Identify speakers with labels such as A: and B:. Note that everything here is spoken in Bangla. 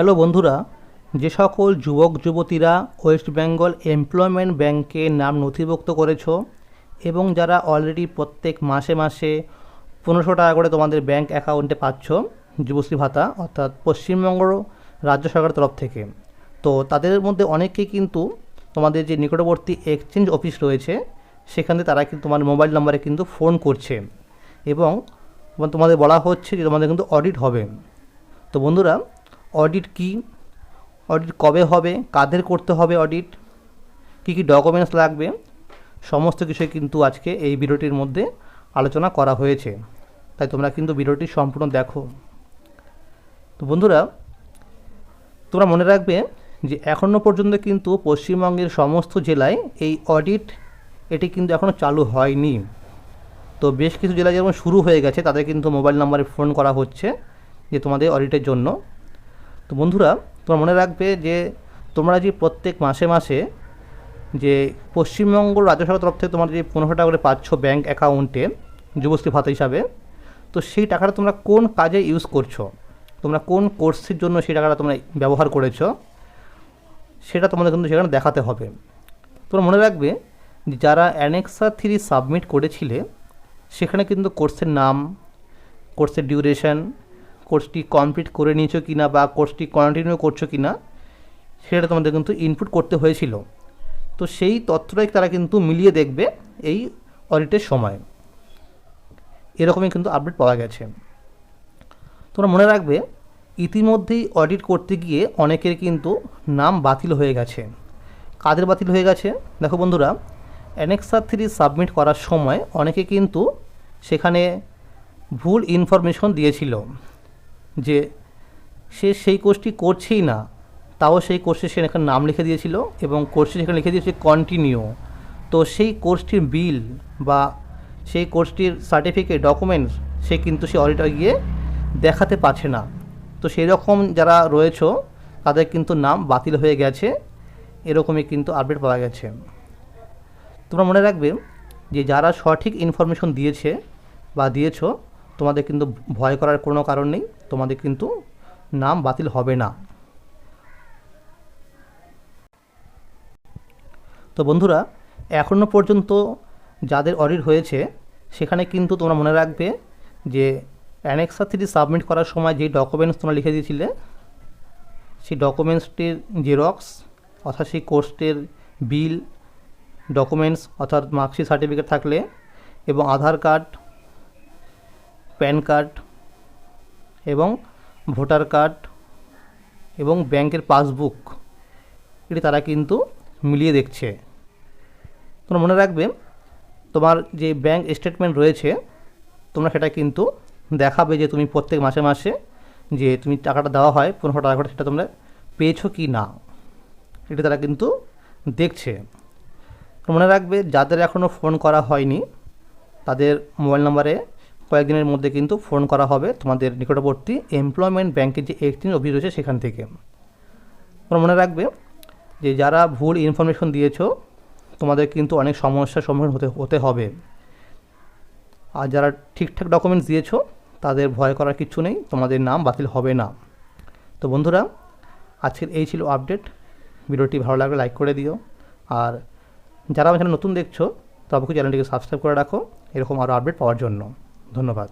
A: হ্যালো বন্ধুরা, যে সকল যুবক, যুবতীরা ওয়েস্ট বেঙ্গল এমপ্লয়মেন্ট ব্যাংকে নাম নথিভুক্ত করেছ এবং যারা অলরেডি প্রত্যেক মাসে মাসে পনেরোশো টাকা করে তোমাদের ব্যাংক অ্যাকাউন্টে পাচ্ছ, যুবশ্রী ভাতা, অর্থাৎ পশ্চিমবঙ্গ রাজ্য সরকারের তরফ থেকে, তো তাদের মধ্যে অনেকেই কিন্তু তোমাদের যে নিকটবর্তী এক্সচেঞ্জ অফিস রয়েছে, সেখান তারা কিন্তু তোমার মোবাইল নাম্বারে কিন্তু ফোন করছে এবং তোমাদের বলা হচ্ছে যে তোমাদের কিন্তু অডিট হবে। তো বন্ধুরা অডিট কি? অডিট কবে হবে? কাদের করতে হবে অডিট? কী কী ডকুমেন্টস লাগবে? সমস্ত কিছুই কিন্তু আজকে এই ভিডিওটির মধ্যে আলোচনা করা হয়েছে। তাই তোমরা কিন্তু ভিডিওটি সম্পূর্ণ দেখো। তো বন্ধুরা, তোমরা মনে রাখবে যে এখনও পর্যন্ত কিন্তু পশ্চিমবঙ্গের সমস্ত জেলায় এই অডিট এটি কিন্তু এখনও চালু হয়নি। তো বেশ কিছু জেলা যেমন শুরু হয়ে গেছে, তাদের কিন্তু মোবাইল নাম্বারে ফোন করা হচ্ছে যে তোমাদের অডিটের জন্য। তো বন্ধুরা, তোমরা মনে রাখবে যে তোমরা যে প্রত্যেক মাসে মাসে যে পশ্চিমবঙ্গ রাজ্য সরকার তরফ থেকে তোমরা যে পনেরোশো টাকা করে পাচ্ছ ব্যাঙ্ক অ্যাকাউন্টে যুবশ্রী ভাতা হিসাবে, তো সেই টাকাটা তোমরা কোন কাজে ইউজ করছ? তোমরা কোন কোর্সের জন্য সেই টাকাটা তোমরা ব্যবহার করেছ? সেটা তোমাদের কিন্তু সেখানে দেখাতে হবে। তোমরা মনে রাখবে যারা অ্যানেক্সা থ্রি সাবমিট করেছিলে, সেখানে কিন্তু কোর্সের নাম কোর্সের ডিউরেশন কোর্সটি কমপ্লিট করে নিয়েছো কি না বা কোর্সটি কন্টিনিউ করছ কি না সেটা তোমাদের কিন্তু ইনপুট করতে হয়েছিল। তো সেই তথ্যটাই তারা কিন্তু মিলিয়ে দেখবে এই অডিটের সময়। এরকমই কিন্তু আপডেট পাওয়া গেছে। তোমরা মনে রাখবে, ইতিমধ্যেই অডিট করতে গিয়ে অনেকের কিন্তু নাম বাতিল হয়ে গেছে। কাদের বাতিল হয়ে গেছে? দেখো বন্ধুরা অ্যানেক্সার থ্রি সাবমিট করার সময় অনেকে কিন্তু সেখানে ভুল ইনফরমেশন দিয়েছিল। যে সে সেই কোর্সটি করছেই না, তাও সেই কোর্সে সে এখানে নাম লিখে দিয়েছিল এবং কোর্সে সেখানে লিখে দিয়েছে কন্টিনিউ তো সেই কোর্সটির বিল বা সেই কোর্সটির সার্টিফিকেট ডকুমেন্টস সে কিন্তু সে অডিটার গিয়ে দেখাতে পারছে না। তো সেই রকম যারা রয়েছে, তাদের কিন্তু নাম বাতিল হয়ে গেছে। এরকমই কিন্তু আপডেট পাওয়া গেছে। তোমরা মনে রাখবে যে যারা সঠিক ইনফরমেশন দিয়েছে বা দিয়েছ তোমাদের কিন্তু ভয় করার কোনো কারণ নেই, তোমাদের কিন্তু নাম বাতিল হবে না। তো বন্ধুরা এখনও পর্যন্ত যাদের অডিট হয়েছে, সেখানে কিন্তু তোমরা মনে রাখবে যে অ্যানেক্সা থ্রি সাবমিট করার সময় যে ডকুমেন্টস তোমরা লিখে দিয়েছিলে, সেই ডকুমেন্টসটির জেরক্স অর্থাৎ সেই কোর্সটির বিল ডকুমেন্টস অর্থাৎ মার্কশিট সার্টিফিকেট থাকলে, এবং আধার কার্ড প্যান কার্ড এবং ভোটার কার্ড এবং ব্যাংকের পাসবুক এটি তারা কিন্তু মিলিয়ে দেখছে। তোমরা মনে রাখবে, তোমার যে ব্যাংক স্টেটমেন্ট রয়েছে, তোমরা সেটা কিন্তু দেখাবে যে তুমি প্রত্যেক মাসে মাসে যে তুমি টাকাটা দেওয়া হয়, পনেরোশো টাকা করে সেটা তোমরা পেয়েছ কি না, এটা তারা কিন্তু দেখছে। মনে রাখবে, যাদের এখনও ফোন করা হয়নি, তাদের মোবাইল নাম্বারে কয়েকদিনের মধ্যে কিন্তু ফোন করা হবে তোমাদের নিকটবর্তী এমপ্লয়মেন্ট ব্যাংকের যে এক্সচেঞ্জ অফিস রয়েছে সেখান থেকে। তোমরা মনে রাখবে যে যারা ভুল ইনফরমেশন দিয়েছ, তোমাদের কিন্তু অনেক সমস্যার সম্মুখীন হতে হতে হবে। আর যারা ঠিকঠাক ডকুমেন্টস দিয়েছ, তাদের ভয় করার কিছু নেই, তোমাদের নাম বাতিল হবে না। তো বন্ধুরা, আজকের এই ছিল আপডেট ভিডিওটি ভালো লাগলে লাইক করে দিও। আর যারা আমার নতুন দেখছ, তবে চ্যানেলটিকে সাবস্ক্রাইব করে রাখো। এরকম আরও আপডেট পাওয়ার জন্য। ধন্যবাদ।